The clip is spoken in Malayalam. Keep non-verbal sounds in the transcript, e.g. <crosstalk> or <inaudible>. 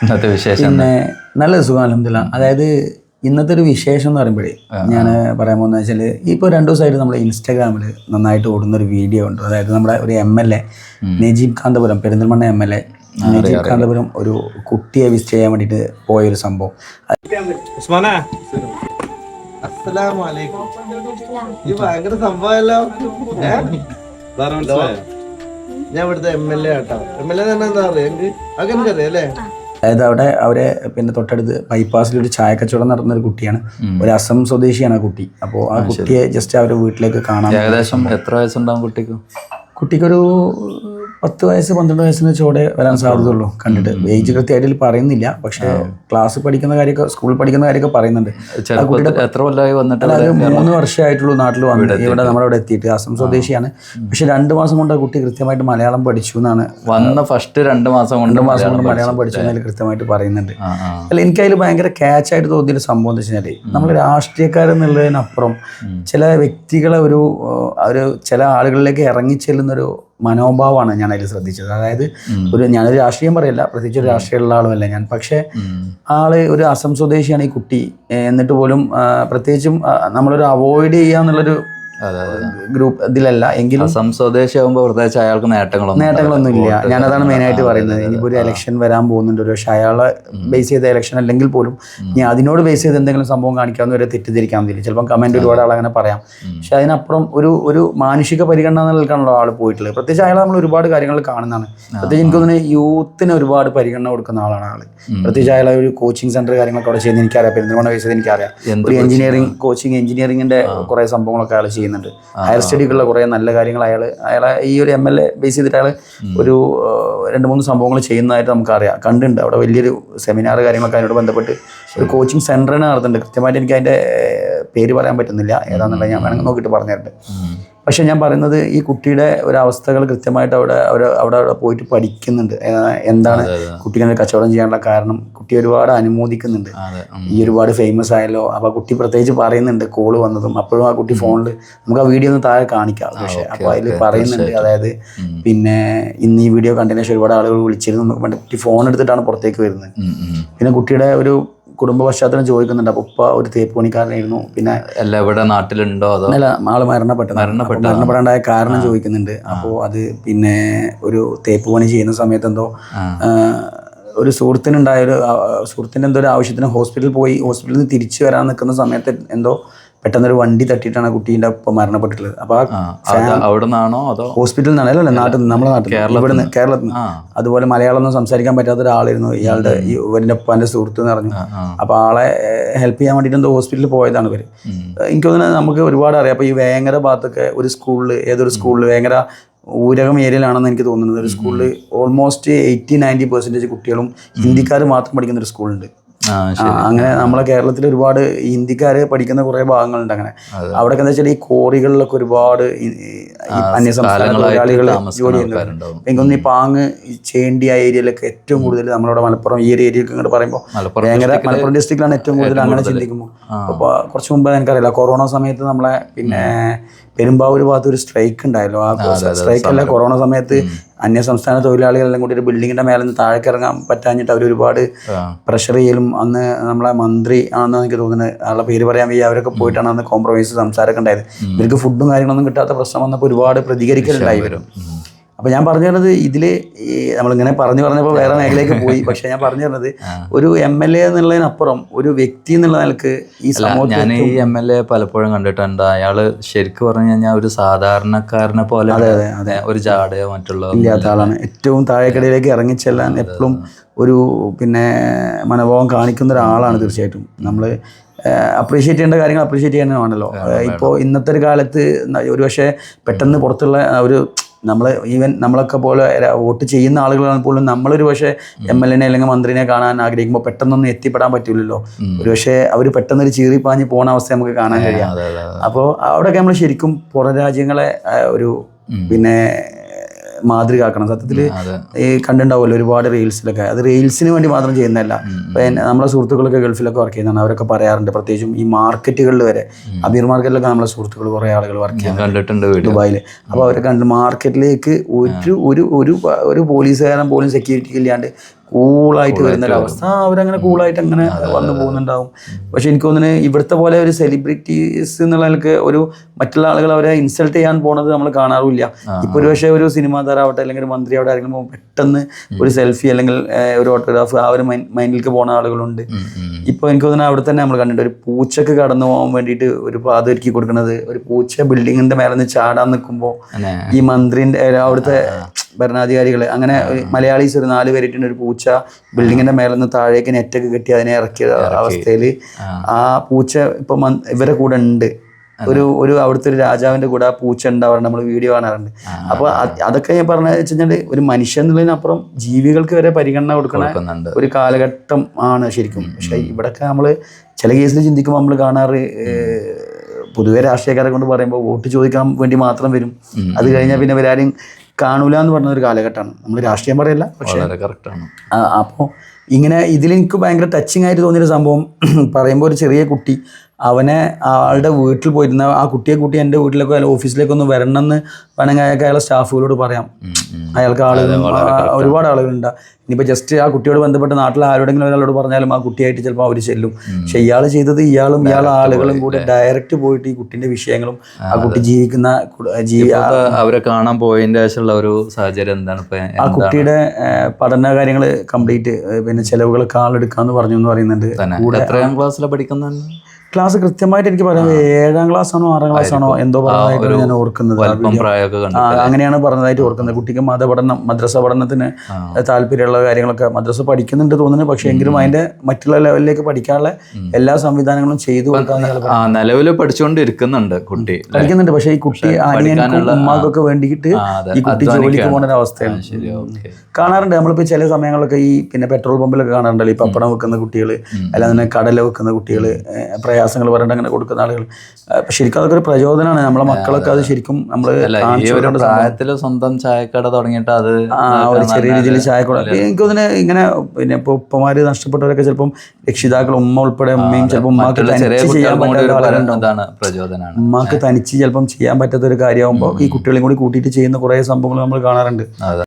ഇന്നത്തെ വിശേഷം പിന്നെ നല്ല സുഖം അലഹമില്ല അതായത് ഇന്നത്തെ ഒരു വിശേഷം എന്ന് പറയുമ്പോഴേ ഞാൻ പറയാൻ പോകുന്നത് വെച്ചാൽ ഇപ്പോൾ രണ്ടു ദിവസമായിട്ട് നമ്മുടെ ഇൻസ്റ്റാഗ്രാമിൽ നന്നായിട്ട് ഓടുന്ന ഒരു വീഡിയോ ഉണ്ട്. അതായത് നമ്മുടെ ഒരു M L A Najeeb Kanthapuram Perinthalmanna M L A Najeeb Kanthapuram ഒരു കുട്ടിയെ വിസിറ്റ് ചെയ്യാൻ വേണ്ടിയിട്ട് പോയൊരു സംഭവം? ഞാൻ ഇവിടുത്തെ എം എൽ എ ആട്ടോ. എം എൽ എ തന്നെ എന്താ എനിക്ക് അതൊക്കെ എനിക്കറിയാം അല്ലേ? അതായത് അവിടെ അവരെ പിന്നെ തൊട്ടടുത്ത് ബൈപ്പാസിൽ ഒരു ചായ കച്ചവടം നടന്ന ഒരു കുട്ടിയാണ്. ഒരു അസം സ്വദേശിയാണ് ആ കുട്ടി. അപ്പോൾ ആ കുട്ടിയെ ജസ്റ്റ് അവരുടെ വീട്ടിലേക്ക് കാണാം ഏകദേശം എത്ര വയസ്സുണ്ടാവും കുട്ടിക്ക്? കുട്ടിക്കൊരു പത്ത് വയസ്സ് പന്ത്രണ്ട് വയസ്സിന് ചുവടെ വരാൻ സാധ്യതയുള്ളൂ. കണ്ടിട്ട് ഏജ് കൃത്യമായിട്ട് പറയുന്നില്ല. പക്ഷേ ക്ലാസ് പഠിക്കുന്ന കാര്യമൊക്കെ സ്കൂളിൽ പഠിക്കുന്ന കാര്യമൊക്കെ പറയുന്നുണ്ട്. എത്ര കൊല്ലമായി വന്നിട്ട് അത് മൂന്ന് വർഷമായിട്ടുള്ളൂ നാട്ടിൽ വന്നിട്ട് ഇവിടെ നമ്മുടെ അവിടെ എത്തിയിട്ട്. അസം സ്വദേശിയാണ്. പക്ഷെ രണ്ട് മാസം കൊണ്ട് ആ കുട്ടി കൃത്യമായിട്ട് മലയാളം പഠിച്ചു എന്നാണ് വന്ന ഫസ്റ്റ് രണ്ട് മാസം കൊണ്ട് രണ്ട് മാസം കൊണ്ട് മലയാളം പഠിച്ചു. എന്നതിൽ കൃത്യമായിട്ട് പറയുന്നുണ്ട്. അല്ല എനിക്കതിൽ ഭയങ്കര ക്യാച്ച് ആയിട്ട് തോന്നിയൊരു സംഭവം എന്ന് വെച്ച് കഴിഞ്ഞാൽ നമ്മൾ രാഷ്ട്രീയക്കാരെന്നുള്ളതിനപ്പുറം ചില വ്യക്തികളെ ഒരു ഒരു ചില ആളുകളിലേക്ക് ഇറങ്ങിച്ചെല്ലുന്നൊരു മനോഭാവമാണ് ഞാൻ അതിൽ ശ്രദ്ധിച്ചത്. അതായത് ഒരു ഞാനൊരു രാഷ്ട്രീയം പറയില്ല പ്രത്യേകിച്ച് ഒരു രാഷ്ട്രീയമുള്ള ആളുമല്ല ഞാൻ. പക്ഷേ ആൾ ഒരു അസം സ്വദേശിയാണ് ഈ കുട്ടി. എന്നിട്ട് പോലും പ്രത്യേകിച്ചും നമ്മളൊരു അവോയ്ഡ് ചെയ്യുക എന്നുള്ളൊരു ഗ്രൂപ്പ് ഇതിലല്ല എങ്കിലും അസം സ്വദേശി ആകുമ്പോൾ പ്രത്യേകിച്ച് അയാൾക്ക് നേട്ടങ്ങളൊന്നും നേട്ടങ്ങളൊന്നും ഇല്ല. ഞാനതാണ് മെയിനായിട്ട് പറയുന്നത്. ഇനിയിപ്പോൾ ഒരു ഇലക്ഷൻ വരാൻ പോകുന്നുണ്ട്. ഒരു പക്ഷേ അയാളെ ബേസ് ചെയ്ത ഇലക്ഷൻ അല്ലെങ്കിൽ പോലും ഞാൻ അതിനോട് ബേസ് ചെയ്ത് എന്തെങ്കിലും സംഭവം കാണിക്കാമെന്ന് വരെ തെറ്റിദ്ധരിക്കാൻ പറ്റില്ല. ചിലപ്പം കമന്റ് ഒരുപാട് ആൾ അങ്ങനെ പറയാം പക്ഷെ അതിനപ്പുറം ഒരു ഒരു മാനുഷിക പരിഗണന നൽകാനുള്ള ആൾ പോയിട്ടുള്ളത് പ്രത്യേകിച്ച് അയാളെ നമ്മൾ ഒരുപാട് കാര്യങ്ങൾ കാണുന്നതാണ്. പ്രത്യേകിച്ച് എനിക്ക് തോന്നുന്നു യൂത്തിന് ഒരുപാട് പരിഗണന കൊടുക്കുന്ന ആളാണ് ആൾ. പ്രത്യേകിച്ച് അയാളെ ഒരു കോച്ചിങ് സെന്റർ കാര്യങ്ങളൊക്കെ അവിടെ ചെയ്യുന്നത് എനിക്കറിയാം. പെരുന്തൽമണ്ണ ബേസ് ചെയ്ത് എനിക്കറിയാം. ഒരു എഞ്ചിനീയറിംഗ് കോച്ചിങ് എഞ്ചിനീയറിംഗിന്റെ കുറേ സംഭവങ്ങളൊക്കെ അയാൾ ചെയ്യുന്നുണ്ട്. ഹയർ സ്റ്റഡിക്കുള്ള കുറെ നല്ല കാര്യങ്ങൾ അയാൾ അയാളെ ഈ ഒരു എം എൽ എ ബേസ് ചെയ്തിട്ട് അയാൾ ഒരു രണ്ട് മൂന്ന് സംഭവങ്ങൾ ചെയ്യുന്നതായിട്ട് നമുക്കറിയാം. കണ്ടുണ്ട് അവിടെ വലിയൊരു സെമിനാർ കാര്യങ്ങളൊക്കെ അതിനോട് ബന്ധപ്പെട്ട് ഒരു കോച്ചിങ് സെന്ററിന് നടത്തുന്നുണ്ട് കൃത്യമായിട്ട് എനിക്ക് അതിന്റെ പേര് പറയാൻ പറ്റുന്നില്ല. ഏതാണെന്നുള്ളത് ഞാൻ വേണമെങ്കിൽ നോക്കിയിട്ട് പറഞ്ഞിട്ടുണ്ട് പക്ഷെ ഞാൻ പറയുന്നത് ഈ കുട്ടിയുടെ ഒരവസ്ഥകൾ കൃത്യമായിട്ട് അവിടെ അവർ അവിടെ അവിടെ പോയിട്ട് പഠിക്കുന്നുണ്ട്. എന്താണ് കുട്ടിക്ക് കച്ചവടം ചെയ്യാനുള്ള കാരണം? കുട്ടി ഒരുപാട് അനുമോദിക്കുന്നുണ്ട്. ഈ ഒരുപാട് ഫേമസ് ആയല്ലോ. അപ്പൊ ആ കുട്ടി പ്രത്യേകിച്ച് പറയുന്നുണ്ട് കോൾ വന്നതും. അപ്പോഴും ആ കുട്ടി ഫോണിൽ നമുക്ക് ആ വീഡിയോ ഒന്ന് താഴെ കാണിക്കാം. പക്ഷേ അപ്പൊ അതിൽ പറയുന്നുണ്ട്. അതായത് പിന്നെ ഇന്ന് ഈ വീഡിയോ കണ്ടതിന് ശേഷം ഒരുപാട് ആളുകൾ വിളിച്ചിരുന്നു. കുട്ടി ഫോൺ എടുത്തിട്ടാണ് പുറത്തേക്ക് വരുന്നത്. പിന്നെ കുട്ടിയുടെ ഒരു കുടുംബ പശ്ചാത്തലം ചോദിക്കുന്നുണ്ട്. അപ്പൊ ഉപ്പ ഒരു തേപ്പ് പണിക്കാരനായിരുന്നു പിന്നെ അല്ല ഇവിടെ നാട്ടിലുണ്ടോ അതോ? അല്ല ആൾ മരണപ്പെട്ട? മരണപ്പെട്ട മരണപ്പെടാണ്ടായ കാരണം ചോദിക്കുന്നുണ്ട്. അപ്പോൾ അത് പിന്നെ ഒരു തേപ്പ് പണി ചെയ്യുന്ന സമയത്ത് എന്തോ ഒരു സുഹൃത്തിനുണ്ടായ ഒരു ആ, എന്തോ ഒരു ആവശ്യത്തിന് ഹോസ്പിറ്റലിൽ പോയി ഹോസ്പിറ്റലിൽ നിന്ന് തിരിച്ചു വരാൻ നിൽക്കുന്ന സമയത്ത് എന്തോ പെട്ടെന്നൊരു വണ്ടി തട്ടിയിട്ടാണ് ആ കുട്ടീന്റെ ഒപ്പം മരണപ്പെട്ടിട്ടുള്ളത്. അപ്പോൾ അത് അവിടെ നിന്നാണോ അതോ ഹോസ്പിറ്റലിൽ നിന്നാണ്. അല്ലല്ല നാട്ടിൽ നിന്ന് നമ്മുടെ നാട്ടിൽ നിന്ന്. ഇവിടുന്ന് കേരളത്തിൽ നിന്ന്. അതുപോലെ മലയാളം ഒന്നും സംസാരിക്കാൻ പറ്റാത്ത ഒരാളായിരുന്നു ഇയാളുടെ ഈ ഇവരുടെ ഉപ്പാന്റെ സുഹൃത്ത് എന്ന് പറഞ്ഞു. ആ. അപ്പൊ ആളെ ഹെൽപ്പ് ചെയ്യാൻ വേണ്ടിയിട്ട് എന്തോ ഹോസ്പിറ്റലിൽ പോയതാണ് ഇവർ. എനിക്ക് തോന്നുന്നത് നമുക്ക് ഒരുപാട് അറിയാം. അപ്പൊ ഈ വേങ്ങര ഭാഗത്തൊക്കെ ഒരു സ്കൂളിൽ ഏതൊരു സ്കൂളിൽ വേങ്ങര ഊരകം ഏരിയയിലാണെന്ന് എനിക്ക് തോന്നുന്നത്. ഒരു സ്കൂളിൽ ഓൾമോസ്റ്റ് എയ്റ്റി നയന്റി പെർസെന്റേജ് കുട്ടികളും ഹിന്ദിക്കാർ മാത്രം പഠിക്കുന്ന ഒരു സ്കൂളുണ്ട്. അങ്ങനെ നമ്മളെ കേരളത്തിൽ ഒരുപാട് ഹിന്ദിക്കാര് പഠിക്കുന്ന കുറെ ഭാഗങ്ങളുണ്ട് അങ്ങനെ. അവിടെയൊക്കെ എന്താ വെച്ചാൽ ഈ കോറികളിലൊക്കെ ഒരുപാട് അന്യസംസ്ഥാന തൊഴിലാളികൾ ജോലി ചെയ്യുന്നുണ്ട് എനിക്കൊന്ന് ഈ പാങ് ചേണ്ടി ആ ഏരിയയിലൊക്കെ ഏറ്റവും കൂടുതൽ നമ്മളിവിടെ മലപ്പുറം ഈ ഒരു ഏരിയയൊക്കെ ഇങ്ങോട്ട് പറയുമ്പോൾ മലപ്പുറം ഭയങ്കര മലപ്പുറം ഡിസ്ട്രിക്റ്റിലാണ് ഏറ്റവും കൂടുതൽ അങ്ങനെ ചിന്തിക്കുമ്പോൾ. അപ്പോൾ കുറച്ച് മുമ്പ് എനിക്കറിയില്ല കൊറോണ സമയത്ത് നമ്മളെ പിന്നെ പെരുമ്പാവൂർ ഭാഗത്ത് ഒരു സ്ട്രൈക്ക് ഉണ്ടായല്ലോ. ആ സ്ട്രൈക്ക് അല്ല കൊറോണ സമയത്ത് അന്യ സംസ്ഥാന തൊഴിലാളികളെല്ലാം കൂടി ഒരു ബിൽഡിങ്ങിന്റെ മേലെ നിന്ന് താഴേക്ക് ഇറങ്ങാൻ പറ്റാഞ്ഞിട്ട് അവർ ഒരുപാട് പ്രഷർ ചെയ്യലും. അന്ന് നമ്മളെ മന്ത്രി ആണെന്ന് എനിക്ക് തോന്നുന്നത്. ആളുടെ പേര് പറയാൻ വയ്യ. അവരൊക്കെ പോയിട്ടാണ് അന്ന് കോംപ്രമൈസ് സംസാരമൊക്കെ ഉണ്ടായത്. ഇവർക്ക് ഫുഡും കാര്യങ്ങളൊന്നും കിട്ടാത്ത പ്രശ്നം വന്നപ്പോൾ ഒരുപാട് പ്രതികരിക്കലുണ്ടായി. വരും. അപ്പൊ ഞാൻ പറഞ്ഞു തരുന്നത് ഇതിൽ നമ്മളിങ്ങനെ പറഞ്ഞു പറഞ്ഞപ്പോൾ വേറെ മേഖലയിലേക്ക് പോയി. <laughs> പക്ഷെ ഞാൻ പറഞ്ഞു തരുന്നത് ഒരു എം എൽ എ എന്നുള്ളതിനപ്പുറം ഒരു വ്യക്തി എന്നുള്ള നിലയ്ക്ക് ഈ സമൂഹം ഞാൻ ഈ എം എൽ എ പലപ്പോഴും കണ്ടിട്ടുണ്ട്. അയാൾ ശരിക്കും പറഞ്ഞു കഴിഞ്ഞാൽ ഒരു സാധാരണക്കാരനെ പോലെ അതെ അതെ അതെ. ഒരു ജാടയോ മറ്റുള്ള ഇല്ലാത്ത ആളാണ്. ഏറ്റവും താഴേക്കടയിലേക്ക് ഇറങ്ങിച്ചെല്ലാൻ എപ്പോഴും ഒരു പിന്നെ മനോഭാവം കാണിക്കുന്ന ഒരാളാണ് തീർച്ചയായിട്ടും. നമ്മൾ അപ്രീഷിയേറ്റ് ചെയ്യേണ്ട കാര്യങ്ങൾ അപ്രീഷിയേറ്റ് ചെയ്യാനാണല്ലോ ഇപ്പോൾ ഇന്നത്തെ ഒരു കാലത്ത് ഒരു ഒരുപക്ഷെ പെട്ടെന്ന് പുറത്തുള്ള ഒരു നമ്മൾ ഈവൻ നമ്മളൊക്കെ പോലെ വോട്ട് ചെയ്യുന്ന ആളുകളാണ് പോലും നമ്മളൊരു പക്ഷേ എം എൽ എനെ അല്ലെങ്കിൽ മന്ത്രിനെ കാണാൻ ആഗ്രഹിക്കുമ്പോൾ പെട്ടെന്നൊന്നും എത്തിപ്പെടാൻ പറ്റില്ലല്ലോ ഒരു പക്ഷേ അവർ പെട്ടെന്ന് ഒരു ചീറിപ്പാഞ്ഞ് പോണ അവസ്ഥ നമുക്ക് കാണാൻ കഴിയാം. അപ്പോൾ അവിടെയൊക്കെ നമ്മൾ ശരിക്കും പുറം രാജ്യങ്ങളെ ഒരു പിന്നെ മാതൃകയാക്കണം. സത്യത്തിൽ അതെ. ഈ കണ്ടുണ്ടാവുമല്ലോ ഒരുപാട് റീൽസിലൊക്കെ. അത് റീൽസിന് വേണ്ടി മാത്രം ചെയ്യുന്നതല്ല. നമ്മളെ സുഹൃത്തുക്കളൊക്കെ ഗൾഫിലൊക്കെ വർക്ക് ചെയ്യുന്നതാണ്. അവരൊക്കെ പറയാറുണ്ട് പ്രത്യേകിച്ചും ഈ മാർക്കറ്റുകളിൽ വരെ. അബീർ മാർക്കറ്റിലൊക്കെ നമ്മളെ സുഹൃത്തുക്കൾ കുറേ ആളുകൾ വർക്ക് ചെയ്യുന്നുണ്ട്. കണ്ടിട്ടുണ്ട് ദുബായിൽ അപ്പോൾ അവരെ കണ്ട് മാർക്കറ്റിലേക്ക് ഒരു ഒരു ഒരു ഒരു പോലീസുകാരൻ പോലും സെക്യൂരിറ്റി ഇല്ലാണ്ട് കൂളായിട്ട് വരുന്ന ഒരു അവസ്ഥ. അവരങ്ങനെ കൂളായിട്ട് അങ്ങനെ വന്നു പോകുന്നുണ്ടാവും. പക്ഷെ എനിക്ക് തോന്നുന്നത് ഇവിടുത്തെ പോലെ ഒരു സെലിബ്രിറ്റീസ് എന്നുള്ള നിലയ്ക്ക് ഒരു മറ്റുള്ള ആളുകൾ അവരെ ഇൻസൾട്ട് ചെയ്യാൻ പോണത് നമ്മൾ കാണാറില്ല ഇപ്പൊ ഒരു പക്ഷേ ഒരു സിനിമാ താരാവട്ടെ അല്ലെങ്കിൽ ഒരു മന്ത്രി അവിടെ ആരെങ്കിലും പെട്ടെന്ന് ഒരു സെൽഫി അല്ലെങ്കിൽ ഒരു ഓട്ടോഗ്രാഫ് ആ ഒരു മൈൻഡിലേക്ക് പോകുന്ന ആളുകളുണ്ട്. ഇപ്പൊ എനിക്ക് തോന്നുന്നു അവിടെ തന്നെ നമ്മൾ കണ്ടിട്ടുണ്ട്. ഒരു പൂച്ചക്ക് കടന്നു പോകാൻ വേണ്ടിയിട്ട് ഒരു പാത ഒരുക്കി കൊടുക്കുന്നത്. ഒരു പൂച്ച ബിൽഡിങ്ങിന്റെ മേലെ നിന്ന് ചാടാൻ നിൽക്കുമ്പോൾ ഈ മന്ത്രിന്റെ അവിടുത്തെ ഭരണാധികാരികൾ അങ്ങനെ മലയാളീസ് ഒരു നാല് പേരിട്ടുണ്ട് ഒരു പൂച്ച ബിൽഡിങ്ങിന്റെ മേലെ നിന്ന് താഴേക്ക് നെറ്റൊക്കെ കെട്ടി അതിനെ ഇറക്കിയ അവസ്ഥയിൽ ആ. പൂച്ച ഇപ്പൊ ഇവരെ കൂടെ ഉണ്ട്. ഒരു ഒരു അവിടുത്തെ ഒരു രാജാവിന്റെ കൂടെ ആ പൂച്ച ഉണ്ടാവാറുണ്ട് നമ്മൾ വീഡിയോ കാണാറുണ്ട്. അപ്പൊ അതൊക്കെ ഞാൻ പറഞ്ഞു വെച്ചാൽ ഒരു മനുഷ്യൻ എന്നുള്ളതിനപ്പുറം ജീവികൾക്ക് വരെ പരിഗണന കൊടുക്കണ ഒരു കാലഘട്ടം ആണ് ശരിക്കും. പക്ഷെ ഇവിടൊക്കെ നമ്മൾ ചില കേസിൽ ചിന്തിക്കുമ്പോൾ നമ്മൾ കാണാറ് പൊതുവെ രാഷ്ട്രീയക്കാരെ കൊണ്ട് പറയുമ്പോൾ വോട്ട് ചോദിക്കാൻ വേണ്ടി മാത്രം വരും. അത് കഴിഞ്ഞാൽ പിന്നെ ഇവരാരും കാണൂല എന്ന് പറഞ്ഞ ഒരു കാലഘട്ടമാണ്. നമ്മൾ രാഷ്ട്രീയം പറയല്ല പക്ഷെ അപ്പോൾ ഇങ്ങനെ ഇതിലെനിക്ക് ഭയങ്കര ടച്ചിങ് ആയിട്ട് തോന്നിയൊരു സംഭവം <clears throat> പറയുമ്പോൾ ഒരു ചെറിയ കുട്ടി അവനെ ആളുടെ വീട്ടിൽ പോയിരുന്ന ആ കുട്ടിയെ കുട്ടി എന്റെ വീട്ടിലേക്കോ അല്ലെങ്കിൽ ഓഫീസിലേക്കോ ഒന്ന് വരണമെന്ന് വേണമെങ്കിൽ അയാൾക്ക് അയാളെ സ്റ്റാഫുകളോട് പറയാം. അയാൾക്ക് ആളുകൾ ഒരുപാട് ആളുകളുണ്ട്. ഇനിയിപ്പോൾ ജസ്റ്റ് ആ കുട്ടിയോട് ബന്ധപ്പെട്ട് നാട്ടിൽ ആരോടെങ്കിലും ഒരാളോട് പറഞ്ഞാലും ആ കുട്ടിയായിട്ട് ചിലപ്പോൾ അവർ ചെല്ലും. പക്ഷെ ഇയാൾ ചെയ്തത് ഇയാളും ഇയാൾ ആളുകളും കൂടെ ഡയറക്റ്റ് പോയിട്ട് ഈ കുട്ടിന്റെ വിഷയങ്ങളും ആ കുട്ടി ജീവിക്കുന്ന അവരെ കാണാൻ പോയതിന്റെ ആവശ്യമുള്ള ഒരു സാഹചര്യം എന്താണ്? ഇപ്പൊ ആ കുട്ടിയുടെ പഠന കാര്യങ്ങൾ കംപ്ലീറ്റ് പിന്നെ ചെലവുകളൊക്കെ ആളെടുക്കാന്ന് പറഞ്ഞു എന്ന് പറയുന്നുണ്ട്. എത്രയാം ക്ലാസ്സിലാണ് പഠിക്കുന്നത്? ക്ലാസ് കൃത്യമായിട്ട് എനിക്ക് പറയാം ഏഴാം ക്ലാസ് ആണോ ആറാം ക്ലാസ് ആണോ എന്തോ പറഞ്ഞതായിട്ടാണ് ഞാൻ ഓർക്കുന്നത്. അങ്ങനെയാണ് പറഞ്ഞതായിട്ട് ഓർക്കുന്നത്. കുട്ടിക്ക് മതപഠനം മദ്രസ പഠനത്തിന് താല്പര്യമുള്ള കാര്യങ്ങളൊക്കെ മദ്രസ പഠിക്കുന്നുണ്ട് തോന്നുന്നു. പക്ഷേ എങ്കിലും അതിന്റെ മറ്റുള്ള ലെവലിലേക്ക് പഠിക്കാനുള്ള എല്ലാ സംവിധാനങ്ങളും ചെയ്തു നിലവിൽ പഠിച്ചുകൊണ്ടിരിക്കുന്നുണ്ട് കുട്ടി പഠിക്കുന്നുണ്ട്. പക്ഷേ ഈ കുട്ടി അനിയനും ഉമ്മാക്കൊക്കെ വേണ്ടിയിട്ട് ഈ കുട്ടി ജോലിക്ക്. പോകുന്ന അവസ്ഥയാണ്. കാണാറുണ്ട്. നമ്മളിപ്പോൾ ചില സമയങ്ങളിലൊക്കെ ഈ പിന്നെ പെട്രോൾ പമ്പിലൊക്കെ കാണാറുണ്ടല്ലോ. ഈ പപ്പടം വെക്കുന്ന കുട്ടികൾ അല്ലാതെ തന്നെ കടല വെക്കുന്ന കുട്ടികൾ പ്രയാസങ്ങൾ പറഞ്ഞിട്ട് അങ്ങനെ കൊടുക്കുന്ന ആളുകൾ. ശരിക്കും അതൊക്കെ ഒരു പ്രചോദനമാണ്. നമ്മളെ മക്കളൊക്കെ അത് ശരിക്കും നമ്മൾ സ്വന്തം ചായക്കട തുടങ്ങിയിട്ട് അത് ഒരു ചെറിയ രീതിയിൽ ചായ കൊടുക്കും എനിക്ക് ഇങ്ങനെ പിന്നെ ഇപ്പോൾ ഉപ്പമാര് നഷ്ടപ്പെട്ടവരൊക്കെ ചിലപ്പം രക്ഷിതാക്കൾ ഉമ്മ ഉൾപ്പെടെ ഉമ്മയും ചിലപ്പോൾ ഉമ്മാക്ക് തനിച്ച് ചെയ്യാൻ പറ്റാത്ത ഉമ്മാക്ക് തനിച്ച് ചിലപ്പം ചെയ്യാൻ പറ്റാത്ത ഒരു കാര്യമാകുമ്പോൾ ഈ കുട്ടികളെയും കൂടി കൂട്ടിയിട്ട് ചെയ്യുന്ന കുറേ സംഭവങ്ങൾ നമ്മൾ കാണാറുണ്ട്.